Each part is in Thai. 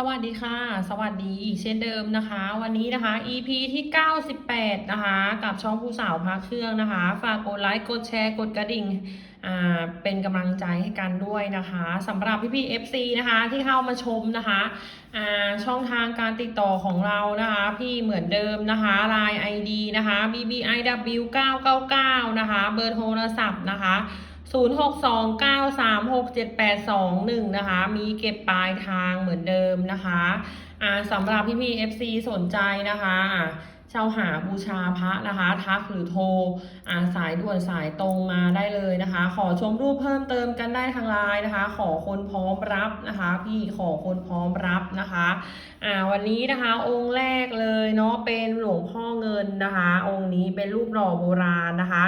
สวัสดีค่ะ สวัสดีอีกเช่นเดิมนะคะ วันนี้นะคะ EP ที่ 98 นะคะ กับช่องผู้สาวพักเครื่องนะคะ ฝากกดไลค์กดแชร์กดกระดิ่งอ่าเป็นกำลังใจให้กันด้วยนะคะสำหรับพี่พี่ FC นะคะที่เข้ามาชมนะคะอ่าช่องทางการติดต่อของเรานะคะ พี่เหมือนเดิมนะคะ Line ID นะคะ BBIW 999 นะคะ เบอร์โทรศัพท์นะคะ 0629367821นะคะ มีเก็บปลายทางเหมือนเดิมนะคะอ่าสำหรับพี่พี่ FC สนใจนะคะอ่าเช่าหาบูชาพระนะคะทักหรือโทรอ่าสายด่วนสายตรงมาได้เลยนะคะ ขอชมรูปเพิ่มเติมกันได้ทางไลน์นะคะ ขอคนพร้อมรับนะคะ พี่ขอคนพร้อมรับนะคะอ่าวันนี้นะคะองค์แรกเลยเนาะเป็นหลวงพ่อเงินนะคะ องค์นี้เป็นรูปหล่อโบราณนะคะ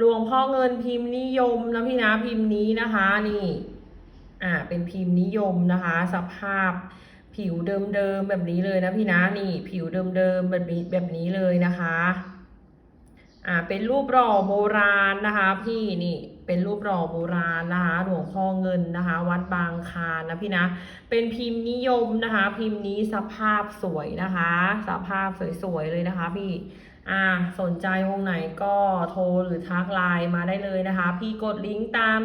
หลวงพ่อเงินพิมพ์นิยมนะพี่นะพิมพ์นี้นะคะนี่อ่าเป็นพิมพ์นิยมนะคะ สภาพผิวเดิมๆแบบนี้เลยนะพี่นะนี่ผิวเดิมๆแบบนี้แบบนี้เลยนะคะอ่าเป็นรูปหล่อโบราณนะคะ พี่นี่เป็นรูปหล่อโบราณนะคะหลวงพ่อเงินนะคะ วัดบางคานนะพี่นะ เป็นพิมพ์นิยมนะคะ พิมพ์นี้สภาพสวยนะคะ สภาพสวยๆเลยนะคะ พี่ อ่าสนใจวงไหนก็โทรหรือทักไลน์มาได้เลยนะคะ พี่กดลิงก์ตาม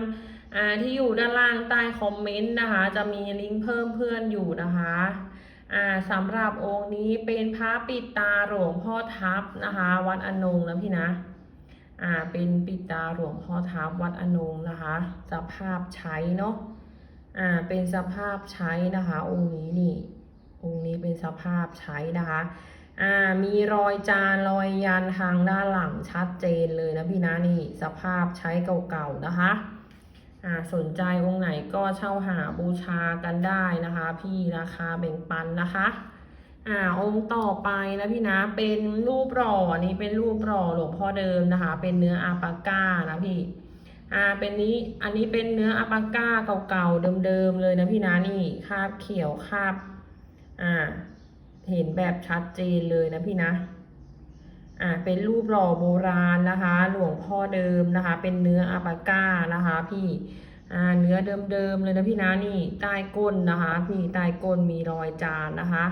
อ่าที่อยู่ด้านล่างใต้คอมเมนต์นะคะ จะมีลิงก์เพิ่มเพื่อนอยู่นะคะอ่าสำหรับองค์นี้เป็นพระปิดตาหลวงพ่อทับนะคะ วัดอนงนะพี่นะอ่าเป็นปิดตาหลวงพ่อทับวัดอนงนะคะ สภาพใช้เนาะอ่าเป็นสภาพใช้นะคะ องค์นี้นี่องค์นี้เป็นสภาพใช้นะคะ อ่ามีรอยจานรอยยันทางด้านหลังชัดเจนเลยนะพี่นะนี่สภาพใช้เก่าๆนะคะอ่าสนใจองค์ไหนก็เช่าหาบูชากันได้นะคะ พี่ราคาแบ่งปันนะคะอ่าองค์ต่อไปนะพี่นะเป็นรูปหล่ออันนี้เป็นรูปหล่อหลวงพ่อเดิมนะคะ เป็นเนื้ออาปาก้านะพี่อ่าเป็นนี้อันนี้เป็นเนื้ออาปาก้าเก่าๆเดิมๆเลยนะพี่นะนี่คาบเขียวคาบอ่า เห็นแบบชัดเจนเลยนะพี่นะ อ่าเป็นรูปหล่อโบราณนะคะ หลวงพ่อเดิมนะคะ เป็นเนื้ออาปาก้านะคะ พี่ อ่าเนื้อเดิมๆเลยนะพี่นะนี่ใต้ก้นนะคะพี่ใต้ก้นมีรอยจานนะคะ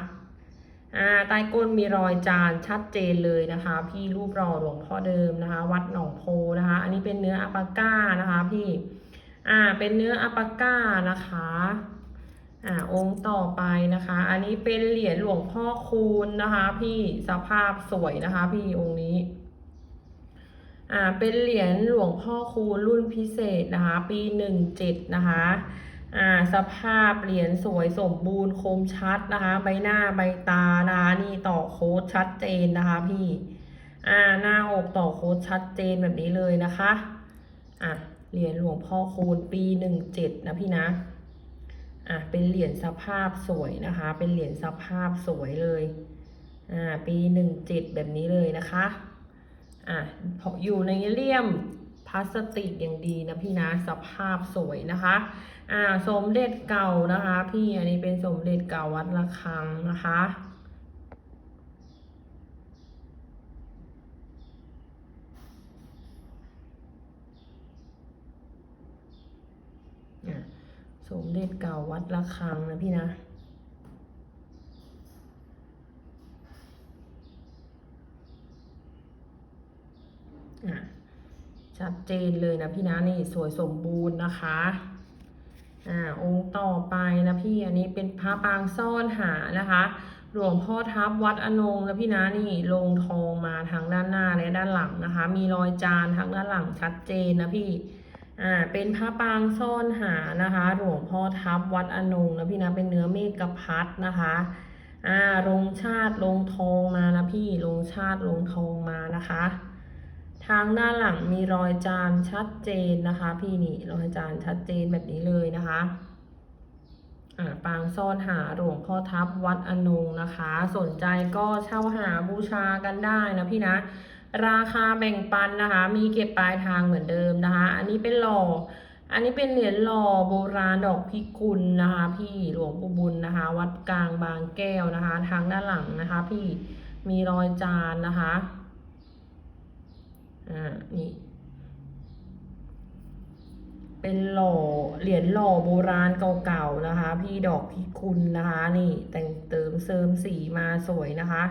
อ่าใต้ก้นมีรอยจานชัดเจนเลยนะคะ พี่รูปหล่อหลวงพ่อเดิมนะคะ วัดหนองโพนะคะ อันนี้เป็นเนื้ออาปาก้านะคะ พี่ อ่าเป็นเนื้ออาปาก้านะคะ อ่าองค์ต่อไปนะคะ อันนี้เป็นเหรียญหลวงพ่อคูณนะคะ พี่สภาพสวยนะคะ พี่องค์นี้ อ่าเป็นเหรียญหลวงพ่อคูณรุ่นพิเศษนะคะ ปีหนึ่งเจ็ดนะคะอ่าสภาพเหรียญสวยสมบูรณ์คมชัดนะคะ ใบหน้าใบตานะคะนี่ต่อโค้ดชัดเจนนะคะ พี่อ่าหน้าอกต่อโค้ดชัดเจนแบบนี้เลยนะคะอะเหรียญหลวงพ่อคูณปีหนึ่งเจ็ดนะพี่นะ อะเป็นเหรียญสภาพสวยนะคะ เป็นเหรียญสภาพสวยเลยอ่าปีหนึ่งเจ็ดแบบนี้เลยนะคะอะพออยู่ในเลี่ยมพลาสติกอย่างดีนะพี่นะสภาพสวยนะคะอ่าสมเด็จเก่านะคะ พี่อันนี้เป็นสมเด็จเก่าวัดระฆังนะคะ สมเด็จเก่าวัดระฆังนะพี่นะอะชัดเจนเลยนะพี่นะนี่สวยสมบูรณ์นะคะอ่าองค์ต่อไปนะพี่อันนี้เป็นพระปางซ่อนหานะคะ หลวงพ่อทับวัดอนงนะพี่นะนี่ลงทองมาทางด้านหน้าและด้านหลังนะคะ มีรอยจานทางด้านหลังชัดเจนนะพี่ อ่าเป็นพระปางซ่อนหานะคะหลวงพ่อทับวัดอนงนะพี่นะเป็นเนื้อเมฆพัดนะคะอ่าลงชาติลงทองมานะพี่ลงชาติลงทองมานะคะ ทางด้านหลังมีรอยจานชัดเจนนะคะ พี่นี่รอยจานชัดเจนแบบนี้เลยนะคะอ่าปางซ่อนหาหลวงพ่อทับวัดอนงนะคะ สนใจก็เช่าหาบูชากันได้นะพี่นะ ราคาแบ่งปันนะคะ มีเก็บปลายทางเหมือนเดิมนะคะ อันนี้เป็นหล่อ อันนี้เป็นเหรียญหล่อโบราณดอกพิกุลนะคะ พี่หลวงปู่บุญนะคะ วัดกลางบางแก้วนะคะ ทางด้านหลังนะคะ พี่มีรอยจานนะคะอ่านี่เป็นหล่อเหรียญหล่อโบราณเก่าๆนะคะ พี่ดอกพิกุลนะคะ นี่แต่งเติมเสริมสีมาสวยนะคะ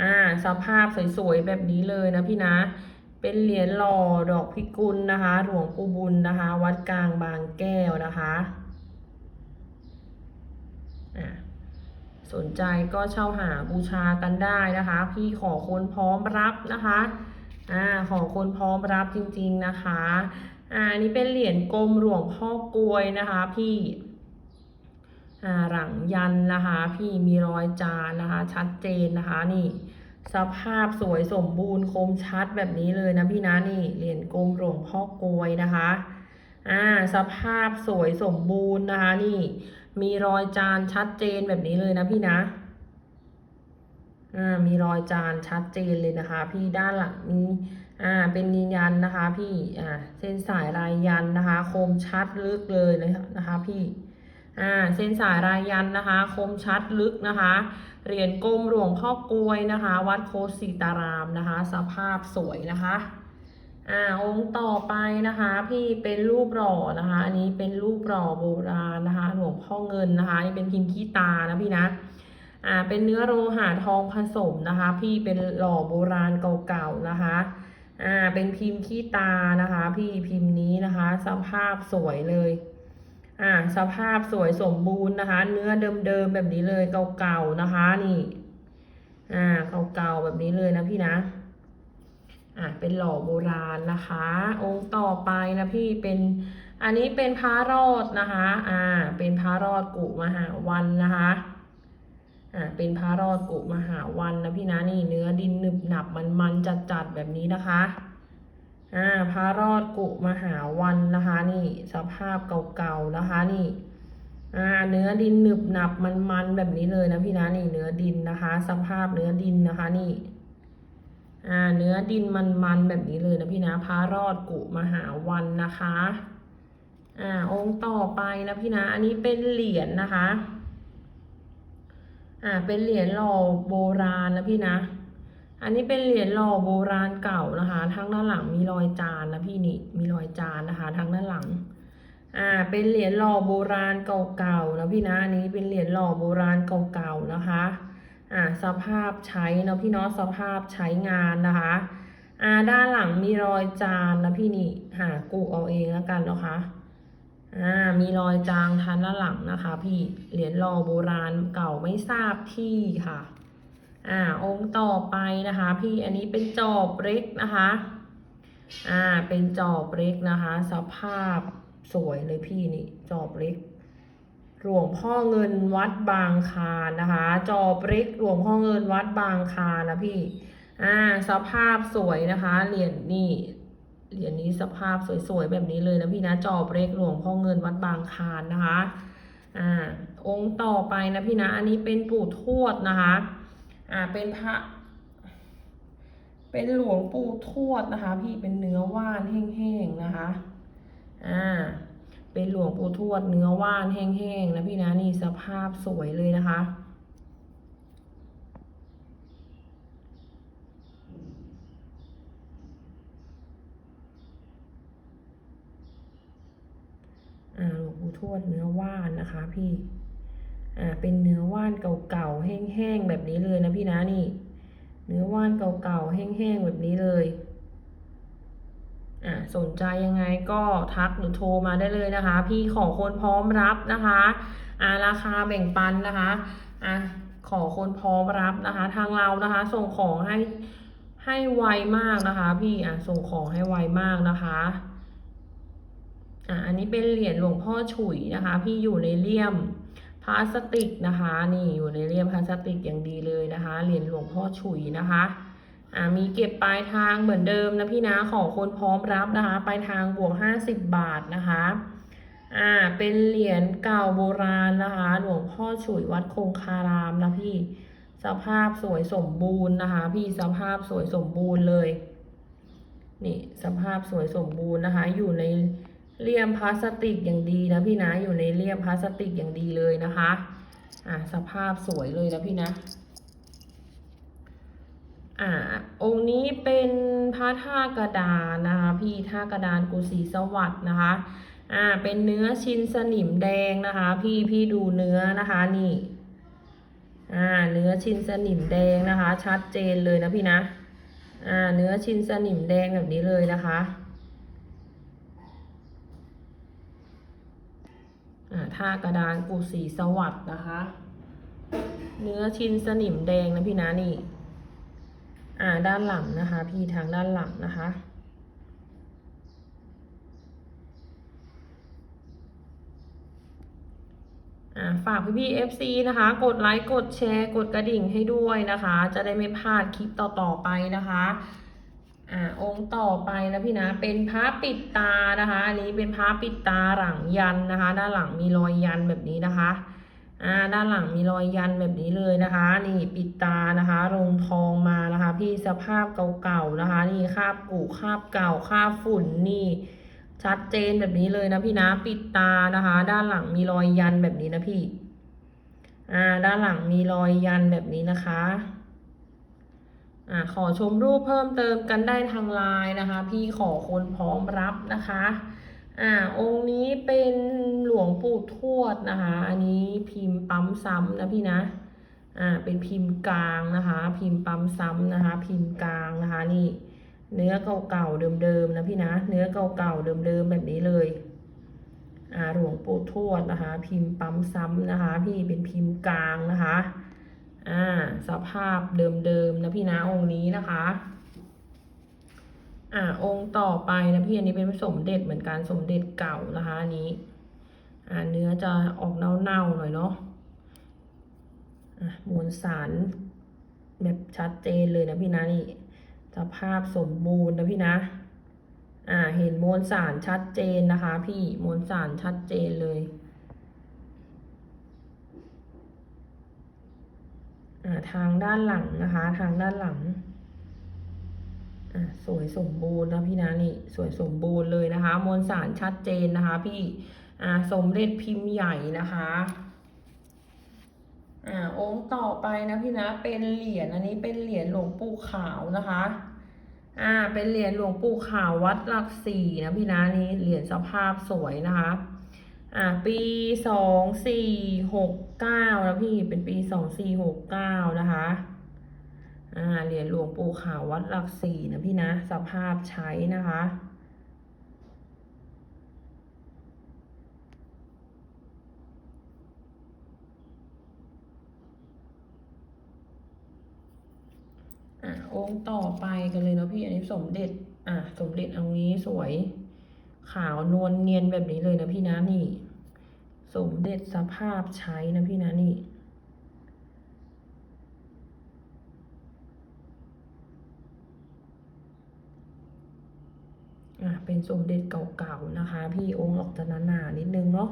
อ่าสภาพสวยๆแบบนี้เลยนะพี่นะ เป็นเหรียญหล่อดอกพิกุลนะคะ หลวงปู่บุญนะคะ วัดกลางบางแก้วนะคะอ่าสนใจก็เช่าหาบูชากันได้นะคะ พี่ขอคนพร้อมรับนะคะอ่าขอคนพร้อมรับจริงๆนะคะอ่าอันนี้เป็นเหรียญกลมหลวงพ่อกลวยนะคะพี่อ่าหลังยันนะคะ พี่มีรอยจานนะคะ ชัดเจนนะคะนี่ สภาพสวยสมบูรณ์คมชัดแบบนี้เลยนะพี่นะนี่เหรียญกลมหลวงพ่อกลวยนะคะอ่าสภาพสวยสมบูรณ์นะคะนี่ มีรอยจานชัดเจนแบบนี้เลยนะพี่นะอ่ามีรอยจานชัดเจนเลยนะคะ พี่ด้านหลังนี้อ่าเป็นยันนะคะ พี่อ่าเส้นสายลายยันนะคะ คมชัดลึกเลยนะคะ พี่อ่าเส้นสายรายยันนะคะ คมชัดลึกนะคะ เหรียญกลมหลวงพ่อกลวยนะคะ วัดโคสิตารามนะคะ สภาพสวยนะคะอ่าองค์ต่อไปนะคะ พี่เป็นรูปหล่อนะคะ อันนี้เป็นรูปหล่อโบราณนะคะ หลวงพ่อเงินนะคะนี่เป็นพิมพ์ขี้ตานะพี่นะอ่าเป็นเนื้อโลหะทองผสมนะคะ พี่เป็นหล่อโบราณเก่าๆนะคะอ่าเป็นพิมพ์ขี้ตานะคะ พี่พิมพ์นี้นะคะ สภาพสวยเลย อ่าสภาพสวยสมบูรณ์นะคะ เนื้อเดิมๆแบบนี้เลยเก่าๆนะคะ นี่ อ่าเก่าๆแบบนี้เลยนะพี่นะ อ่าเป็นหล่อโบราณนะคะ องค์ต่อไปนะพี่เป็นอันนี้เป็นพระรอดนะคะ อ่า เป็นพระรอดกุมหาวันนะคะ อ่า เป็นพระรอดกุมหาวันนะพี่นะนี่เนื้อดินหนึบหนับมันมันจัดจัดๆแบบนี้นะคะ อ่าพระรอดกุมหาวันนะคะ นี่สภาพเก่าๆนะคะนี่อ่าเนื้อดินหนึบหนับมันๆแบบนี้เลยนะพี่นะนี่เนื้อดินนะคะ สภาพเนื้อดินนะคะนี่อ่าเนื้อดินมันๆแบบนี้เลยนะพี่นะพระรอดกุมหาวันนะคะอ่าองค์ต่อไปนะพี่นะ อันนี้เป็นเหรียญนะคะ อ่าเป็นเหรียญหล่อโบราณนะพี่นะ อันนี้เป็นเหรียญหล่อโบราณเก่านะคะทางด้านหลังมีรอยจานนะพี่นี่มีรอยจานนะคะทางด้านหลัง อ่า เป็นเหรียญหล่อโบราณเก่าๆนะพี่นะอันนี้เป็นเหรียญหล่อโบราณเก่าๆนะคะ อ่า สภาพใช้นะพี่เนาะสภาพใช้งานนะคะอ่าด้านหลังมีรอยจานนะพี่นี่หากูเอาเองแล้วกันนะคะอ่ามีรอยจางทางด้านหลังนะคะ พี่เหรียญหล่อโบราณเก่าไม่ทราบที่ค่ะ อ่าองค์ต่อไปนะคะ พี่อันนี้เป็นจอบเล็กนะคะ อ่าเป็นจอบเล็กนะคะ สภาพสวยเลยพี่นี่จอบเล็กหลวงพ่อเงินวัดบางคานนะคะ จอบเล็กหลวงพ่อเงินวัดบางคานนะพี่อ่าสภาพสวยนะคะเหรียญนี่เหรียญนี้สภาพสวยๆแบบนี้เลยนะพี่นะจอบเล็กหลวงพ่อเงินวัดบางคานนะคะอ่าองค์ต่อไปนะพี่นะ อันนี้เป็นปู่ทวดนะคะ อ่าเป็นพระ เป็นหลวงปู่ทวดนะคะ พี่เป็นเนื้อว่านแห้งๆนะคะ อ่า เป็นหลวงปู่ทวดเนื้อว่านแห้งๆนะพี่นะนี่สภาพสวยเลยนะคะอ่าหลวงปู่ทวดเนื้อว่านนะคะพี่ อ่าเป็นเนื้อว่านเก่าๆแห้งๆแบบนี้เลยนะพี่นะนี่ เนื้อว่านเก่าๆแห้งๆแบบนี้เลยอ่าสนใจยังไงก็ทักหรือโทรมาได้เลยนะคะ พี่ขอคนพร้อมรับนะคะอ่าราคาแบ่งปันนะคะอ่าขอคนพร้อมรับนะคะ ทางเรานะคะ ส่งของให้ให้ไวมากนะคะ พี่อ่าส่งของให้ไวมากนะคะอ่าอันนี้เป็นเหรียญหลวงพ่อฉุยนะคะ พี่อยู่ในเลี่ยม พลาสติกนะคะ นี่อยู่ในเลี่ยมพลาสติกอย่างดีเลยนะคะ เหรียญหลวงพ่อฉุยนะคะอ่ามีเก็บปลายทางเหมือนเดิมนะพี่นะขอคนพร้อมรับนะคะ ปลายทางบวกห้าสิบบาทนะคะอ่าเป็นเหรียญเก่าโบราณนะคะ หลวงพ่อฉุยวัดคงคารามนะพี่ สภาพสวยสมบูรณ์นะคะ พี่สภาพสวยสมบูรณ์เลย นี่สภาพสวยสมบูรณ์นะคะ อยู่ใน เลี่ยมพลาสติกอย่างดีนะพี่นะ อยู่ในเลี่ยมพลาสติกอย่างดีเลยนะคะ อ่าสภาพสวยเลยนะพี่นะ อ่า องค์นี้เป็นพระท่ากระดานนะคะพี่ท่ากระดานกุศีสวัสด์นะคะ อ่า เป็นเนื้อชินสนิมแดงนะคะ พี่พี่ดูเนื้อนะคะนี่ อ่า เนื้อชินสนิมแดงนะคะ ชัดเจนเลยนะพี่นะ อ่า เนื้อชินสนิมแดงแบบนี้เลยนะคะ อ่า ท่ากระดานกูสีสวัสดนะคะ เนื้อชินสนิมแดงนะพี่นะนี่ อ่าด้านหลังนะคะ พี่ทางด้านหลังนะคะอ่าฝากพี่พี่ FC นะคะ กดไลค์ กดแชร์ กดกระดิ่งให้ด้วยนะคะ จะได้ไม่พลาดคลิปต่อ ๆ ไปนะคะ อ่าองค์ต่อไปนะพี่นะเป็นพระปิดตานะคะอันนี้เป็นพระปิดตาหลังยันนะคะ ด้านหลังมีรอยยันแบบนี้นะคะอ่าด้านหลังมีรอยยันแบบนี้เลยนะคะ นี่ปิดตานะคะลงทองมานะคะ พี่สภาพเก่าๆนะคะ นี่คาบกุคาบเก่าคาบฝุ่นนี่ชัดเจนแบบนี้เลยนะพี่นะปิดตานะคะ ด้านหลังมีรอยยันแบบนี้นะพี่ อ่า ด้านหลังมีรอยยันแบบนี้นะคะ อ่าขอชมรูปเพิ่มเติมกันได้ทางไลน์นะคะ พี่ขอคนพร้อมรับนะคะอ่าองค์นี้เป็นหลวงปู่ทวดนะคะ อันนี้พิมพ์ปั๊มซ้ำนะพี่นะอ่าเป็นพิมพ์กลางนะคะ พิมพ์ปั๊มซ้ำนะคะ พิมพ์กลางนะคะนี่ เนื้อเก่าๆเดิมๆนะพี่นะ เนื้อเก่าๆเดิมๆแบบนี้เลยอ่าหลวงปู่ทวดนะคะ พิมพ์ปั๊มซ้ำนะคะ พี่เป็นพิมพ์กลางนะคะ อ่าสภาพเดิมๆนะพี่นะองค์นี้นะคะอ่าองค์ต่อไปนะพี่อันนี้เป็นสมเด็จเหมือนกันสมเด็จเก่านะคะอันนี้อ่าเนื้อจะออกเน่าๆหน่อยเนาะอะมวลสารแบบชัดเจนเลยนะพี่นะนี่สภาพสมบูรณ์นะพี่นะ อ่าเห็นมวลสารชัดเจนนะคะ พี่มวลสารชัดเจนเลย อ่า ทางด้านหลังนะคะ ทางด้านหลังอ่าสวยสมบูรณ์นะพี่นะนี่สวยสมบูรณ์เลยนะคะ มวลสารชัดเจนนะคะ พี่อ่าสมเด็จพิมพ์ใหญ่นะคะอ่าองค์ต่อไปนะพี่นะเป็นเหรียญอันนี้เป็นเหรียญหลวงปู่ขาวนะคะอ่าเป็นเหรียญหลวงปู่ขาววัดหลักสี่นะพี่นะนี่เหรียญสภาพสวยนะคะ อ่าปีสองสี่หกเก้านะพี่เป็นปีสองสี่หกเก้านะคะอ่าเหรียญหลวงปู่ขาววัดหลักสี่นะพี่นะสภาพใช้นะคะอะองค์ต่อไปกันเลยเนาะพี่อันนี้สมเด็จอะสมเด็จองค์นี้สวย ขาวนวลเนียนแบบนี้เลยนะพี่นะนี่ สมเด็จสภาพใช้นะพี่นะนี่ อะเป็นสมเด็จเก่าๆนะคะ พี่องค์ออกจะหนาๆนิดนึงเนาะ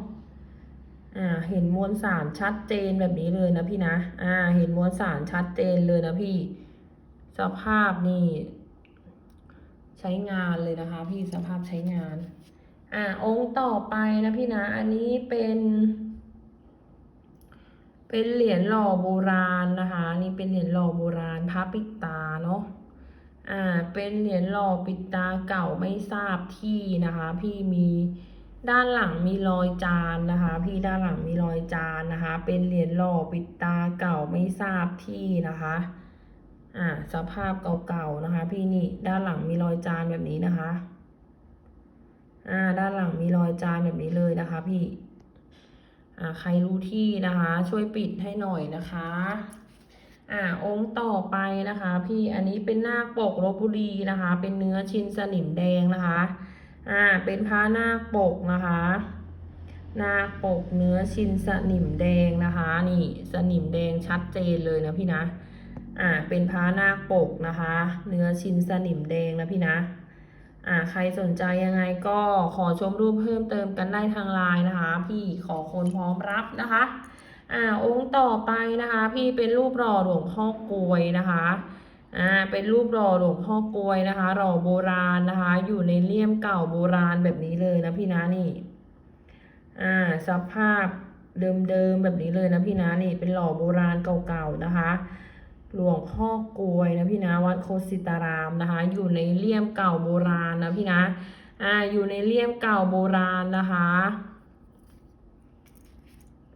อ่าเห็นมวลสารชัดเจนแบบนี้เลยนะพี่นะ อ่า เห็นมวลสารชัดเจนเลยนะพี่ สภาพนี่ ใช้งานเลยนะคะ พี่สภาพใช้งาน อ่าองค์ต่อไปนะพี่นะ อันนี้เป็น เป็นเหรียญหล่อโบราณนะคะ นี่เป็นเหรียญหล่อโบราณพระปิดตาเนาะอ่า เป็นเหรียญหล่อปิดตาเก่าไม่ทราบที่นะคะ พี่มีด้านหลังมีรอยจานนะคะ พี่ด้านหลังมีรอยจานนะคะ เป็นเหรียญหล่อปิดตาเก่าไม่ทราบที่นะคะ อ่าสภาพเก่าๆนะคะ พี่นี่ด้านหลังมีรอยจานแบบนี้นะคะ อ่าด้านหลังมีรอยจานแบบนี้เลยนะคะพี่อ่าใครรู้ที่นะคะ ช่วยปิดให้หน่อยนะคะอ่าองค์ต่อไปนะคะ พี่อันนี้เป็นนาคปกลบบุรีนะคะ เป็นเนื้อชิ้นสนิมแดงนะคะอ่าเป็นพระนาคปกนะคะนาคปกเนื้อชิ้นสนิมแดงนะคะ นี่สนิมแดงชัดเจนเลยนะพี่นะอ่าเป็นพระนาคปกนะคะ เนื้อชิ้นสนิมแดงนะพี่นะ อ่าใครสนใจยังไงก็ขอชมรูปเพิ่มเติมกันได้ทางไลน์นะคะ พี่ขอคนพร้อมรับนะคะอ่าองค์ต่อไปนะคะ พี่เป็นรูปหล่อหลวงพ่อกลวยนะคะอ่าเป็นรูปหล่อหลวงพ่อกลวยนะคะหล่อโบราณนะคะ อยู่ในเลี่ยมเก่าโบราณแบบนี้เลยนะพี่นะนี่อ่าสภาพเดิมๆแบบนี้เลยนะพี่นะนี่เป็นหล่อโบราณเก่าๆนะคะ หลวงพ่อกลวยนะพี่นะวัดโคสิตารามนะคะ อยู่ในเลี่ยมเก่าโบราณนะพี่นะอ่าอยู่ในเลี่ยมเก่าโบราณนะคะ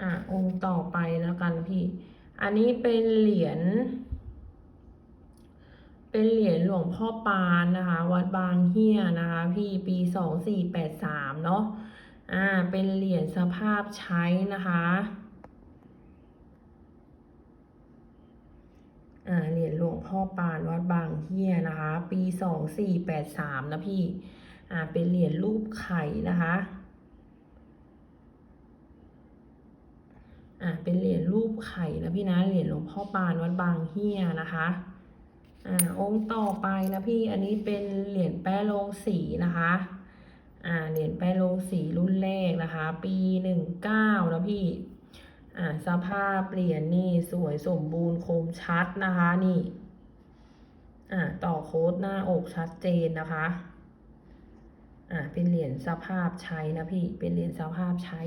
อ่าองค์ต่อไปแล้วกันพี่ อันนี้เป็นเหรียญ เป็นเหรียญหลวงพ่อปานนะคะ วัดบางเฮียนะคะ พี่ปีสองสี่แปดสามเนาะ อ่า เป็นเหรียญสภาพใช้นะคะ อ่า เหรียญหลวงพ่อปานวัดบางเฮียนะคะ ปีสองสี่แปดสามนะพี่ อ่า เป็นเหรียญรูปไข่นะคะ อ่า เป็นเหรียญรูปไข่นะพี่นะ เหรียญหลวงพ่อปานวัดบางเฮียนะคะ อ่า องค์ต่อไปนะพี่ อันนี้เป็นเหรียญแป้โลงสีนะคะ อ่า เหรียญแป้โลงสีรุ่นแรกนะคะ ปีหนึ่งเก้านะพี่ อ่าสภาพเหรียญนี่สวยสมบูรณ์คมชัดนะคะนี่อ่าต่อโค้ดหน้าอกชัดเจนนะคะอ่าเป็นเหรียญสภาพใช้นะพี่เป็นเหรียญสภาพใช้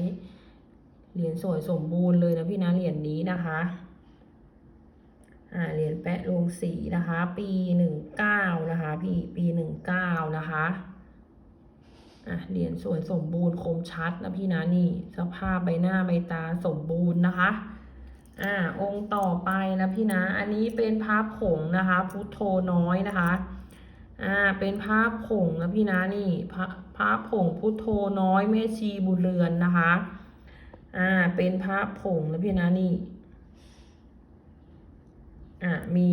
เหรียญสวยสมบูรณ์เลยนะพี่นะเหรียญนี้นะคะอ่าเหรียญแปะลงสีนะคะ ปีหนึ่งเก้านะคะ พี่ปีหนึ่งเก้านะคะ อะเหรียญสวยสมบูรณ์คมชัดนะพี่นะนี่ สภาพใบหน้าใบตาสมบูรณ์นะคะ อ่า องค์ต่อไปนะพี่นะ อันนี้เป็นภาพผงนะคะ พุทโธน้อยนะคะ อ่า เป็นภาพผงนะพี่นะนี่พระภาพผงพุทโธน้อยแม่ชีบุญเรือนนะคะ อ่า เป็นภาพผงนะพี่นะนี่ อะมี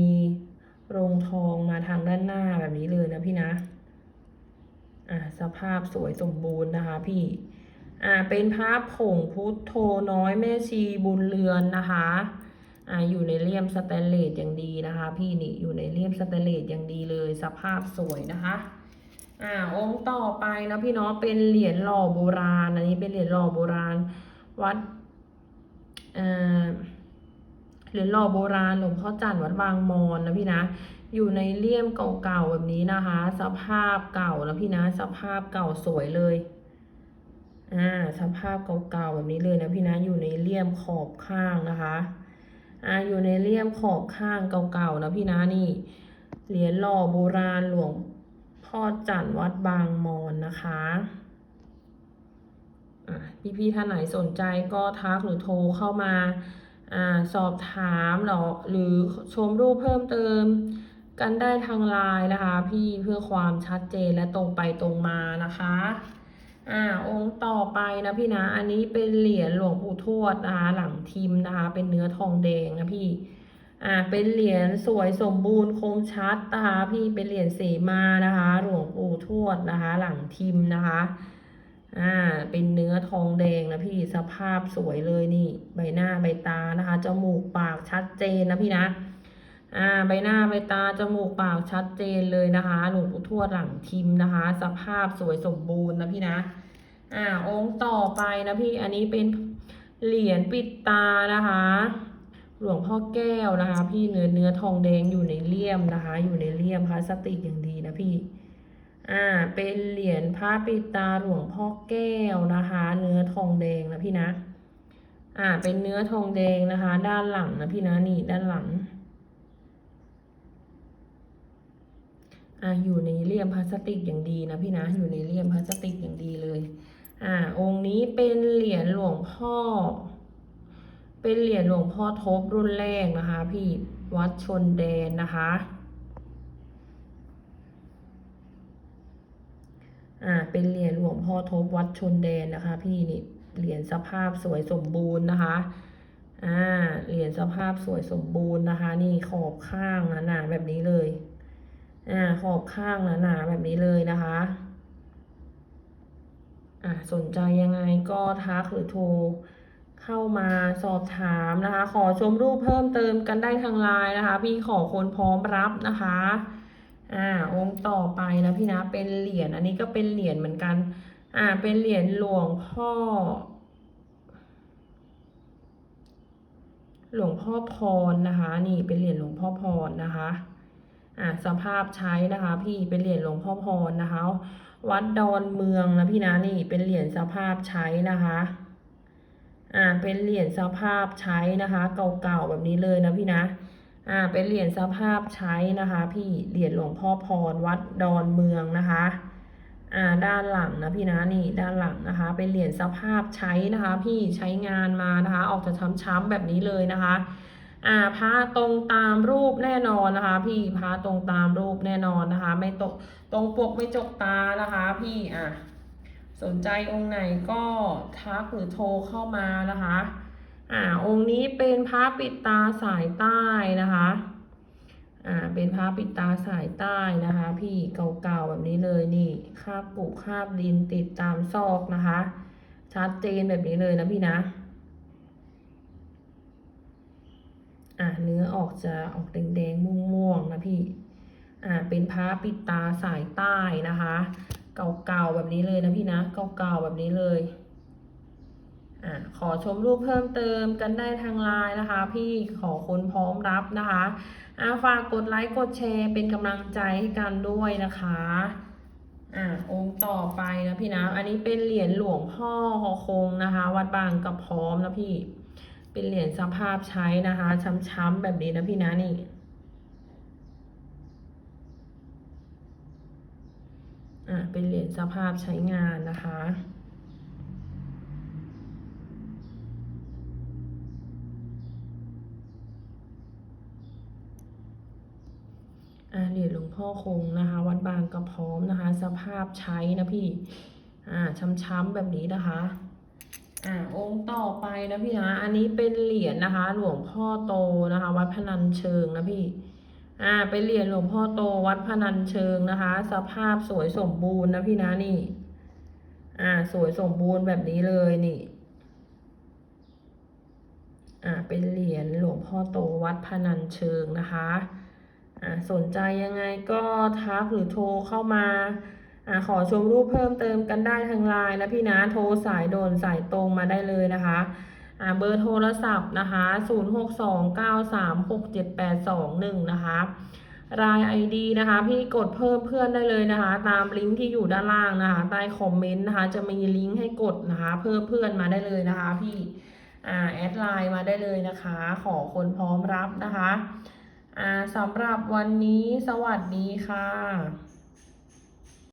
โรงทองมาทางด้านหน้าแบบนี้เลยนะพี่นะ อะสภาพสวยสมบูรณ์นะคะพี่อ่าเป็นภาพผงพุทโธน้อยแม่ชีบุญเรือนนะคะอ่าอยู่ในเลี่ยมสแตนเลสอย่างดีนะคะ พี่นี่อยู่ในเลี่ยมสแตนเลสอย่างดีเลยสภาพสวยนะคะอ่าองค์ต่อไปนะพี่เนาะเป็นเหรียญหล่อโบราณอันนี้เป็นเหรียญหล่อโบราณวัดอ่าเหรียญหล่อโบราณหลวงพ่อจันทร์วัดบางมอนนะพี่นะ อยู่ในเลี่ยมเก่าๆแบบนี้นะคะ สภาพเก่านะพี่นะสภาพเก่าสวยเลยอ่าสภาพเก่าๆแบบนี้เลยนะพี่นะอยู่ในเลี่ยมขอบข้างนะคะอ่าอยู่ในเลี่ยมขอบข้างเก่าๆนะพี่นะนี่เหรียญหล่อโบราณหลวงพ่อจันทร์วัดบางมอนนะคะอ่าพี่ๆท่านไหนสนใจก็ทักหรือโทรเข้ามาอ่าสอบถามหรอหรือชมรูปเพิ่มเติม กันได้ทางไลน์นะคะ พี่เพื่อความชัดเจนและตรงไปตรงมานะคะอ่าองค์ต่อไปนะพี่นะอันนี้เป็นเหรียญหลวงปู่ทวดนะคะหลังทิมนะคะ เป็นเนื้อทองแดงนะพี่อ่าเป็นเหรียญสวยสมบูรณ์คมชัดนะคะพี่เป็นเหรียญเสมานะคะ หลวงปู่ทวดนะคะ หลังทิมนะคะอ่าเป็นเนื้อทองแดงนะพี่สภาพสวยเลยนี่ ใบหน้าใบตานะคะจมูกปากชัดเจนนะพี่นะ อ่าใบหน้าใบตาจมูกปากชัดเจนเลยนะคะ หลวงปู่ทวดหลังทิมนะคะ สภาพสวยสมบูรณ์นะพี่นะ อ่าองค์ต่อไปนะพี่อันนี้เป็นเหรียญปิดตานะคะ หลวงพ่อแก้วนะคะ พี่เนื้อเนื้อทองแดงอยู่ในเลี่ยมนะคะ อยู่ในเลี่ยมพลาสติกอย่างดีนะพี่อ่าเป็นเหรียญพระปิดตาหลวงพ่อแก้วนะคะ เนื้อทองแดงนะพี่นะ อ่าเป็นเนื้อทองแดงนะคะ ด้านหลังนะพี่นะนี่ด้านหลัง อ่าอยู่ในเลี่ยมพลาสติกอย่างดีนะพี่นะอยู่ในเลี่ยมพลาสติกอย่างดีเลย อ่า องค์นี้เป็นเหรียญหลวงพ่อ เป็นเหรียญหลวงพ่อทบรุ่นแรกนะคะ พี่วัดชนแดนนะคะอ่าเป็นเหรียญหลวงพ่อทบวัดชนแดนนะคะ พี่นี่เหรียญสภาพสวยสมบูรณ์นะคะอ่าเหรียญสภาพสวยสมบูรณ์นะคะ นี่ขอบข้างหนาแบบนี้เลย อ่าขอบข้างหนาๆแบบนี้เลยนะคะอ่าสนใจยังไงก็ทักหรือโทรเข้ามาสอบถามนะคะ ขอชมรูปเพิ่มเติมกันได้ทางไลน์นะคะ พี่ขอคนพร้อมรับนะคะอ่าองค์ต่อไปนะพี่นะเป็นเหรียญอันนี้ก็เป็นเหรียญเหมือนกัน อ่าเป็นเหรียญหลวงพ่อ หลวงพ่อพรนะคะ นี่เป็นเหรียญหลวงพ่อพรนะคะ อ่าสภาพใช้นะคะ พี่เป็นเหรียญหลวงพ่อพรนะคะ วัดดอนเมืองนะพี่นะนี่เป็นเหรียญสภาพใช้นะคะอ่าเป็นเหรียญสภาพใช้นะคะ เก่าๆแบบนี้เลยนะพี่นะอ่าเป็นเหรียญสภาพใช้นะคะ พี่เหรียญหลวงพ่อพรวัดดอนเมืองนะคะอ่าด้านหลังนะพี่นะนี่ด้านหลังนะคะ เป็นเหรียญสภาพใช้นะคะ พี่ใช้งานมานะคะ ออกจะช้ำๆแบบนี้เลยนะคะ อ่าพระตรงตามรูปแน่นอนนะคะ พี่พระตรงตามรูปแน่นอนนะคะ ไม่ตกตรงปกไม่จกตานะคะ พี่อะสนใจองค์ไหนก็ทักหรือโทรเข้ามานะคะอ่าองค์นี้เป็นพระปิดตาสายใต้นะคะอ่าเป็นพระปิดตาสายใต้นะคะ พี่เก่าๆแบบนี้เลยนี่คาบปุคาบดินติดตามซอกนะคะ ชัดเจนแบบนี้เลยนะพี่นะ อ่า เนื้อออกจะออกแดงๆม่วงๆนะพี่อ่าเป็นพระปิดตาสายใต้นะคะ เก่าๆแบบนี้เลยนะพี่นะเก่าๆแบบนี้เลยอ่าขอชมรูปเพิ่มเติมกันได้ทางไลน์นะคะ พี่ขอคนพร้อมรับนะคะอ่าฝากกดไลค์กดแชร์เป็นกำลังใจให้กันด้วยนะคะอ่าองค์ต่อไปนะพี่นะ อันนี้เป็นเหรียญหลวงพ่อหอคงนะคะ วัดบางกับพร้อมนะพี่ เป็นเหรียญสภาพใช้นะคะ ช้ำๆแบบนี้นะพี่นะนี่ อ่าเป็นเหรียญสภาพใช้งานนะคะอ่าเหรียญหลวงพ่อคงนะคะ วัดบางกระพร้อมนะคะ สภาพใช้นะพี่ อ่าช้ำๆแบบนี้นะคะ อ่าองค์ต่อไปนะพี่นะอันนี้เป็นเหรียญนะคะ หลวงพ่อโตนะคะ วัดพนัญเชิงนะพี่ อ่า เป็นเหรียญหลวงพ่อโตวัดพนัญเชิงนะคะ สภาพสวยสมบูรณ์นะพี่นะนี่ อ่า สวยสมบูรณ์แบบนี้เลยนี่ อ่า เป็นเหรียญหลวงพ่อโตวัดพนัญเชิงนะคะ อ่า สนใจยังไงก็ทักหรือโทรเข้ามา อ่าขอชมรูปเพิ่มเติมกันได้ทางไลน์นะพี่นะโทรสายโดนสายตรงมาได้เลยนะคะอ่าเบอร์โทรศัพท์นะคะ 0629367821 นะคะราย ID นะคะ พี่กดเพิ่มเพื่อนได้เลยนะคะ ตามลิงก์ที่อยู่ด้านล่างนะคะ ใต้คอมเมนต์นะคะ จะมีลิงก์ให้กดนะคะ เพิ่มเพื่อนมาได้เลยนะคะ พี่อ่าแอดไลน์มาได้เลยนะคะ ขอคนพร้อมรับนะคะอ่าสำหรับวันนี้สวัสดีค่ะ